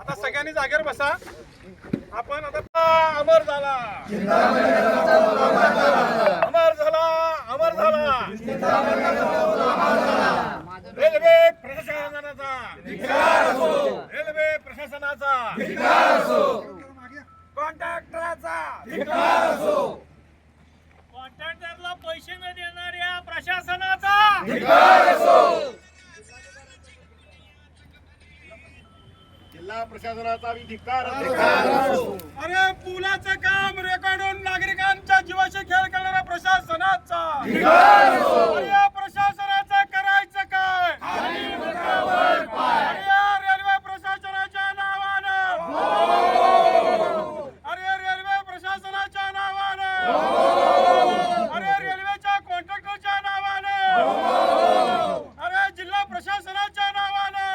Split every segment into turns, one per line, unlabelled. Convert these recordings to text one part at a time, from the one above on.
आता सगळ्यांनी जागेवर बसा. आपण आता अमर झाला. अमर झाला अमर झाला. रेल्वे प्रशासनाचा. रेल्वे प्रशासनाचा. कॉन्ट्रॅक्टराचा. कॉन्ट्रॅक्टरला पैसे न देणाऱ्या प्रशासनाचा.
जिल्हा प्रशासनाचा धिक्कार.
अरे पुलाचं काम रेकॉर्ड होऊन नागरिकांच्या जीवाशी खेळ करणाऱ्या प्रशासनाचा अरे या प्रशासनाचं करायचं काय अरे या रेल्वे प्रशासनाच्या नावानं अरे रेल्वे प्रशासनाच्या नावानं अरे रेल्वेच्या कॉन्ट्रॅक्टरच्या नावानं अरे जिल्हा प्रशासनाच्या नावानं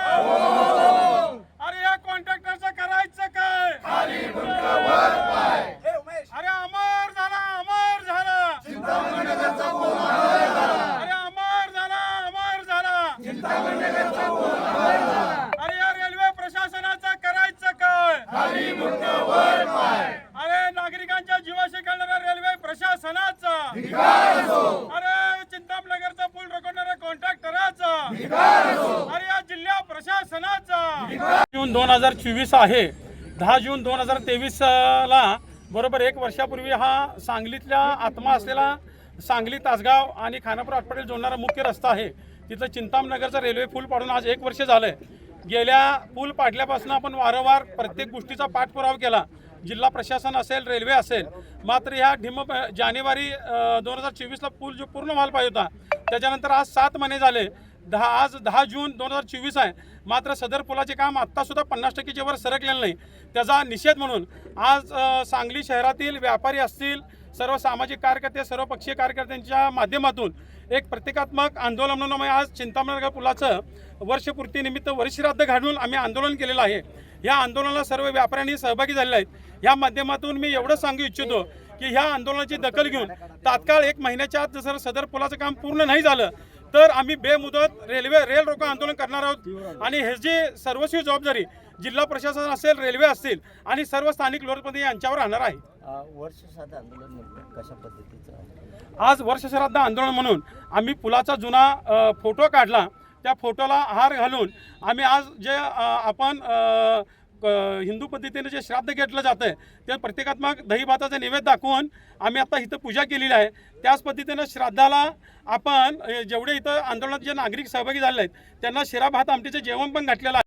अरे या कॉन्ट्रॅक्टरचं करायचं काय अरे अमर झाला अमर झाला अरे अमर झाला अमर झाला अरे या रेल्वे प्रशासनाचं करायचं काय अरे नागरिकांच्या जीवाशी खेळणाऱ्या रेल्वे प्रशासनाचा अरे चिंतामणगरचा पूल रखवणाऱ्या कॉन्ट्रॅक्टराचा अरे या जिल्हा प्रशासनाचा. जून दोन हजार चोवीस आहे. दहा जून दोन हजार तेवीस ला बरोबर एक वर्षापूर्वी हा सांगलीतल्या आत्मा असलेला सांगली तासगाव आणि खानापूर आटपाडीला जोडणारा मुख्य रस्ता आहे. तिथं चिंतामणगरचा रेल्वे पूल पाडून आज एक वर्ष झालंय. गेल्या पूल पाडल्यापासून आपण वारंवार प्रत्येक गोष्टीचा पाठपुरावा केला. जिल्हा प्रशासन असेल रेल्वे असेल मात्र ह्या ढिम जानेवारी दोन हजार चोवीसला पूल जो पूर्ण व्हायला पाहिजे होता त्याच्यानंतर आज सात महिने झाले. दहा आज दहा जून दोन हजार चोवीस आहे. मात्र सदर पुलाचे काम आत्तासुद्धा पन्नास टक्केच्या वर सरकलेलं नाही. त्याचा निषेध म्हणून आज सांगली शहरातील व्यापारी असतील सर्व सामाजिक कार्यकर्ते सर्व पक्षीय कार्यकर्त्यांच्या माध्यमातून एक प्रतिकात्मक आंदोलन म्हणून आम्ही आज चिंतामणगर पुलाचं वर्षपूर्तीनिमित्त वर्षश्राद्ध घालून आम्ही आंदोलन केलेलं आहे. या आंदोलनाला सर्व व्यापाऱ्यांनी सहभागी झालेले आहेत. या माध्यमातून मी एवढं सांगू इच्छितो की ह्या आंदोलनाची दखल घेऊन तात्काळ एक महिन्याच्या आत जर सदर पुलाचं काम पूर्ण नाही झालं तर आम्ही बेमुदत रेल्वे रेल रोको आंदोलन करणार आहोत. आणि ह्याची सर्वस्वी जबाबदारी जिल्हा प्रशासन असेल रेल्वे असतील आणि सर्व स्थानिक लोकप्रतिनिधी यांच्यावर राहणार आहे.
अ, वर्ष साधं आंदोलन नेमकं कशा पद्धतीचं? आहे
आज वर्षश्राद्ध आंदोलन म्हणून आम्ही पुलाचा जुना फोटो काढला. त्या फोटोला हार घालून आम्ही आज जे आपण क- हिंदू पद्धतीने जे श्राद्ध घेतलं जातं ते प्रत्येकात्मक दही भाताचा नैवेद्य दाखवून आम्ही आता इथं पूजा केलेली आहे. त्याच पद्धतीनं श्राद्धाला आपण जेवढे इथं आंदोलनात जे नागरिक सहभागी झाले आहेत त्यांना शिरा भात आमटीचं जेवण पण घातलेलं आहे.